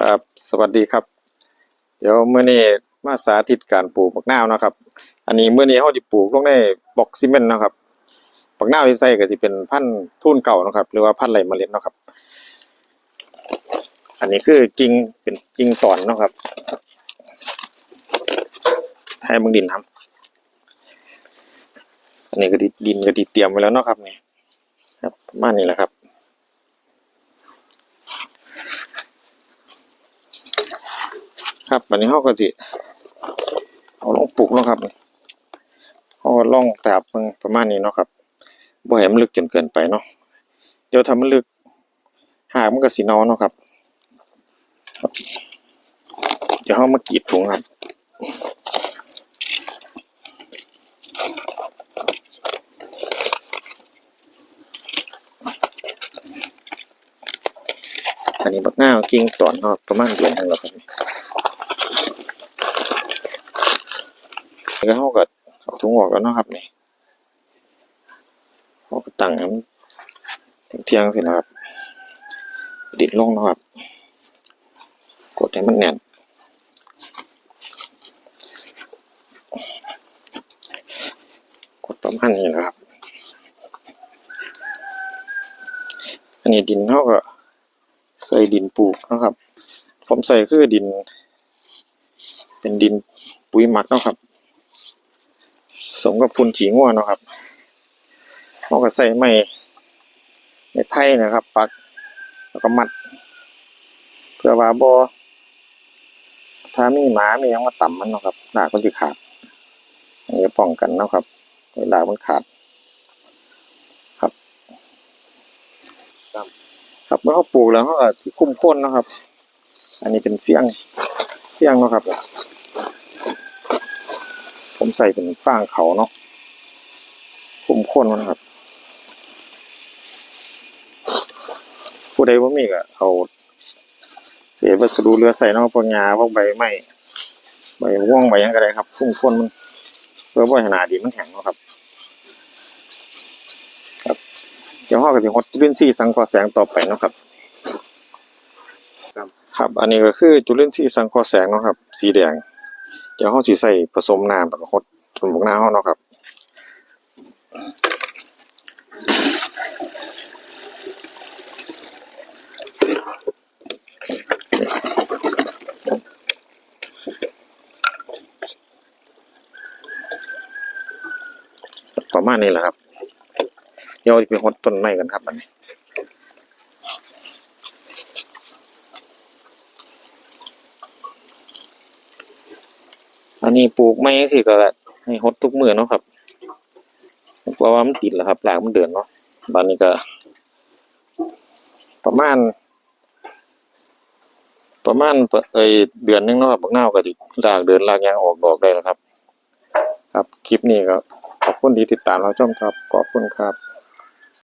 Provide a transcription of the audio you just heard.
ครับสวัสดีครับ เดี๋ยวเมื้อนี้มาสาธิตการปลูกบักนาวนะครับ อันนี้เมื้อนี้เฮาสิปลูกลงในบล็อกซีเมนต์นะครับบักนาวที่ใส่ก็สิเป็นพันธุ์ทุ่นเก่านะครับ หรือว่าพันธุ์ไหลเมล็ดนะครับ อันนี้คือกิ่งเป็นกิ่งตอนนะครับให้มึงดินทำอันนี้ก็ดิดินก็ดิเตรียมไว้แล้วเนาะครับนี่ครับประมาณนี้แหละครับ ครับวันนี้เขาก็สิเอาลงปลูกเนาะครับเขาก็ล่องแตบประมาณนี้เนาะครับบ่ให้มันลึกจนเกินไปเนาะเดี๋ยวทำมันลึกหากมันก็สิเนอเนาะครับ เดี๋ยวเขามากรีดถุงครับอันนี้บักหน้ากิ่งตอนเนาะประมาณเดือนนึงแล้วครับ แล้วเขาก็เอาถุงออกแล้วนะครับนี่เขาก็ตั้งให้มันเที่ยงสินะครับ ดิดลงนะครับ กดให้มันแน่นกดประมาณนี้นะครับ อันนี้ดินเขาก็ใส่ดินปลูกนะครับ ผมใส่คือดิน เป็นดินปุ๋ยหมักนะครับ สมกับพุนฉีงัวเนะครับเขาก็ใส่ไม้ไม้ไผ่นะครับ ปักแล้วก็มัด เพื่อว่าบ่ถ้ามีหมามียังมาต่ำมันนะครับหลากมันจะขาดอันนี้ป้องกันนะครับ เวลามันขาด ครับ ครับเมื่อเขาปลูกแล้วเขาก็คุ้มค่นนะครับ อันนี้เป็นเฟียงเฟียงนะครับ ผมใส่เป็นฟางเขาเนาะคุ้มโค่นมันนะครับ ผู้ใดว่ามีก็เอาเศษวัสดุเหลือใส่เนาะพวกหญ้าพวกใบไม้ใบม่วงใบยังก็ได้ครับคุ้มโค่นมันเพื่อบ่ให้หนาดินมันแข็งเนาะครับ ครับเดี๋ยวเราก็สิฮดจุลินทรีย์สังเคราะห์แสงต่อไปเนาะครับครับ อันนี้ก็คือจุลินทรีย์สังเคราะห์แสงเนาะครับ สีแดง เดี๋ยวเราสิใส่ผสมน้ำแล้วก็ฮดจนบกหน้าเฮาเนาะครับประมาณนี้แหละครับ เดี๋ยวไปฮดต้นไม้กันครับอันนี้ อันนี้ปลูกไม้จังซี่ก็ให้ฮดทุกมือเนาะครับเพราะว่ามันติดแล้วครับรากมันเดือนเนาะบัดนี้ก็ ประมาณ ประมาณเอยเดือนหนึงเนาะครับบักนาวก็สิรากเดินรากยังออกดอกได้แล้วครับ ครับคลิปนี้ก็ขอบคุณที่ติดตามเราชมครับขอบคุณครับ